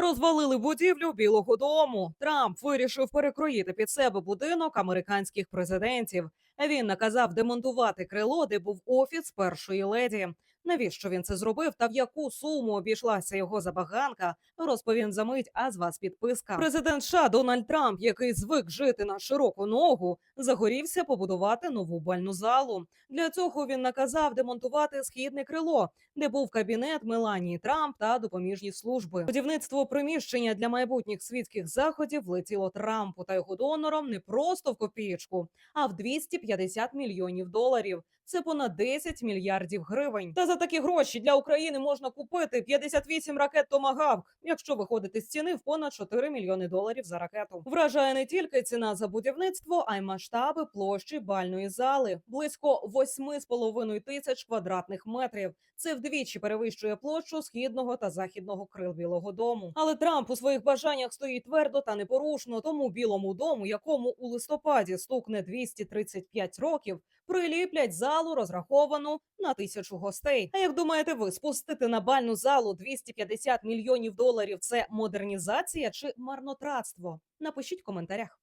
Розвалили будівлю Білого Дому. Трамп вирішив перекроїти під себе будинок американських президентів. Він наказав демонтувати крило, де був офіс першої леді. Навіщо він це зробив та в яку суму обійшлася його забаганка? Розповім за мить. А з вас підписка. Президент США Дональд Трамп, який звик жити на широку ногу, загорівся побудувати нову бальну залу. Для цього він наказав демонтувати східне крило, де був кабінет Меланії Трамп та допоміжні служби. Будівництво приміщення для майбутніх світських заходів влетіло Трампу та його донорам не просто в копієчку, а в 250 мільйонів доларів. Це понад 10 мільярдів гривень. Та за такі гроші для України можна купити 58 ракет Томагавк, якщо виходити з ціни в понад 4 мільйони доларів за ракету. Вражає не тільки ціна за будівництво, а й масштаби площі бальної зали близько 8,5 тисяч квадратних метрів. Це вдвічі перевищує площу східного та західного крил Білого Дому. Але Трамп у своїх бажаннях стоїть твердо та непорушно. Тому Білому дому, якому у листопаді стукне 235 років, приліплять залу, розраховану на тисячу гостей. А як думаєте, ви спустити на бальну залу 250 мільйонів доларів? Це модернізація чи марнотратство? Напишіть в коментарях.